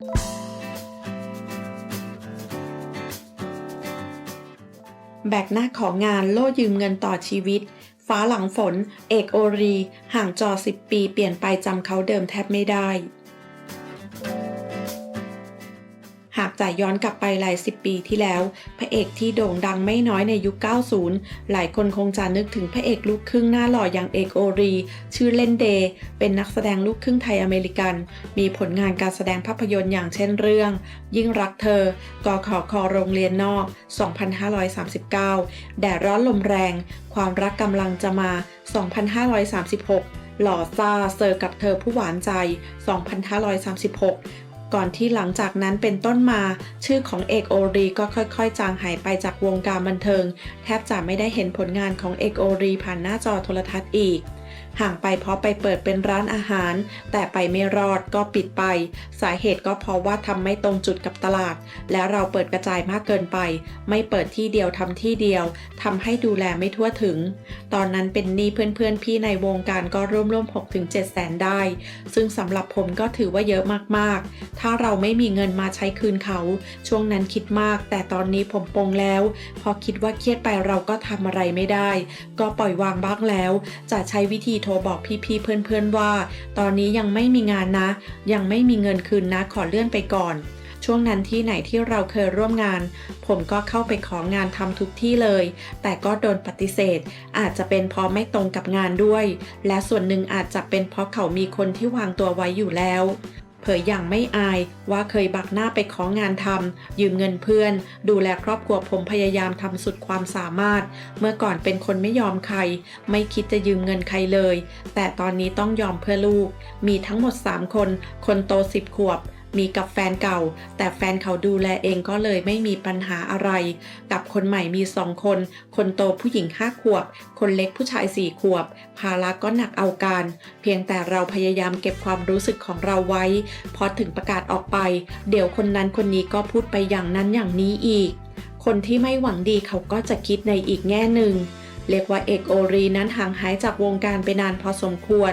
แบกหน้าของงานโล่ยืมเงินต่อชีวิต ฟ้าหลังฝน เอกโอรี ห่างจอ 10 ปีเปลี่ยนไปจำเขาเดิมแทบไม่ได้ จ่ย้อนกลับไปหลายสิบปีที่แล้ว พระเอกที่โด่งดังไม่น้อยในยุค 90 หลายคนคงจะนึกถึงพระเอกลูกครึ่งหน้าหล่ออย่างเอกโอรี ชื่อเล่นเดย์เป็นนักแสดงลูกครึ่งไทยอเมริกัน มีผลงานการแสดงภาพยนตร์อย่างเช่นเรื่อง ยิ่งรักเธอ กอขอคอโรงเรียนนอก 2539 แดดร้อนลมแรง ความรักกำลังจะมา 2536หล่อซาเซอร์กับเธอผู้หวานใจ 2536 ก่อนที่หลังจากนั้นเป็นต้นมา ชื่อของเอกโอรีก็ค่อยๆ จางหายไปจากวงการบันเทิง แทบจะไม่ได้เห็นผลงานของเอกโอรีผ่านหน้าจอโทรทัศน์อีก ห่างไปเพราะไปเปิดเป็นร้านอาหาร แต่ไปไม่รอดก็ปิดไป สาเหตุก็เพราะว่าทำไม่ตรงจุดกับตลาด และเราเปิดกระจายมากเกินไป ไม่เปิดที่เดียวทำที่เดียวทำให้ดูแลไม่ทั่วถึง ตอนนั้นเป็นหนี้เพื่อนๆ พี่ในวงการก็ร่วมๆ6-7แสนได้ ซึ่งสำหรับผมก็ถือว่าเยอะมากๆ ถ้าเราไม่มีเงินมาใช้คืนเขา ช่วงนั้นคิดมาก แต่ตอนนี้ผมปงแล้ว พอคิดว่าเครียดไปเราก็ทำอะไรไม่ได้ ก็ปล่อยวางบ้างแล้ว จะใช้วิธีโทรบอกพี่ๆเพื่อนๆว่า ตอนนี้ยังไม่มีงานนะ ยังไม่มีเงินคืนนะขอเลื่อนไปก่อน ช่วงนั้นที่ไหนที่เราเคยร่วมงาน ผมก็เข้าไปของานทำทุกที่เลย แต่ก็โดนปฏิเสธ อาจจะเป็นเพราะไม่ตรงกับงานด้วย และส่วนหนึ่งอาจจะเป็นเพราะเขามีคนที่วางตัวไว้อยู่แล้ว เผยอย่างไม่อายว่าเคยบักหน้าไปของานทำยืมเงินเพื่อน ดูแลครอบครัวผมพยายามทำสุดความสามารถ เมื่อก่อนเป็นคนไม่ยอมใคร ไม่คิดจะยืมเงินใครเลย แต่ตอนนี้ต้องยอมเพื่อลูก มีทั้งหมด 3 คน คนโต 10 ขวบ มีกับแฟนเก่า แต่แฟนเขาดูแลเองก็เลยไม่มีปัญหาอะไร กับคนใหม่มีสองคน คนโตผู้หญิงห้าขวบ คนเล็กผู้ชายสี่ขวบ ภาระก็หนักเอาการ เพียงแต่เราพยายามเก็บความรู้สึกของเราไว้ พอถึงประกาศออกไป เดี๋ยวคนนั้นคนนี้ก็พูดไปอย่างนั้นอย่างนี้อีก คนที่ไม่หวังดีเขาก็จะคิดในอีกแง่หนึ่ง เรียกว่าเอกโอรีนั้นห่างหายจากวงการไปนานพอสมควร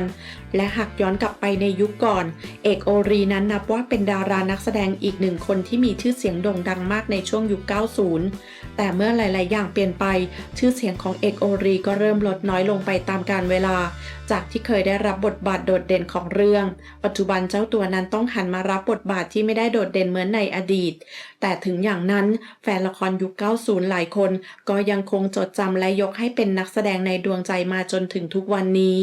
และหากย้อนกลับไปในยุคก่อน เอกโอรีนั้นนับว่าเป็นดารานักแสดงอีกหนึ่งคนที่มีชื่อเสียงโด่งดังมากในช่วงยุค 90 แต่เมื่อหลาย ๆ อย่างเปลี่ยนไป ชื่อเสียงของเอกโอรีก็เริ่มลดน้อยลงไปตามกาลเวลา จากที่เคยได้รับบทบาทโดดเด่นของเรื่อง ปัจจุบันเจ้าตัวนั้นต้องหันมารับบทบาทที่ไม่ได้โดดเด่นเหมือนในอดีต แต่ถึงอย่างนั้นแฟนละครยุค 90 หลายคน ก็ยังคงจดจำและยกให้เป็นเป็นนักแสดงในดวงใจมาจนถึงทุกวันนี้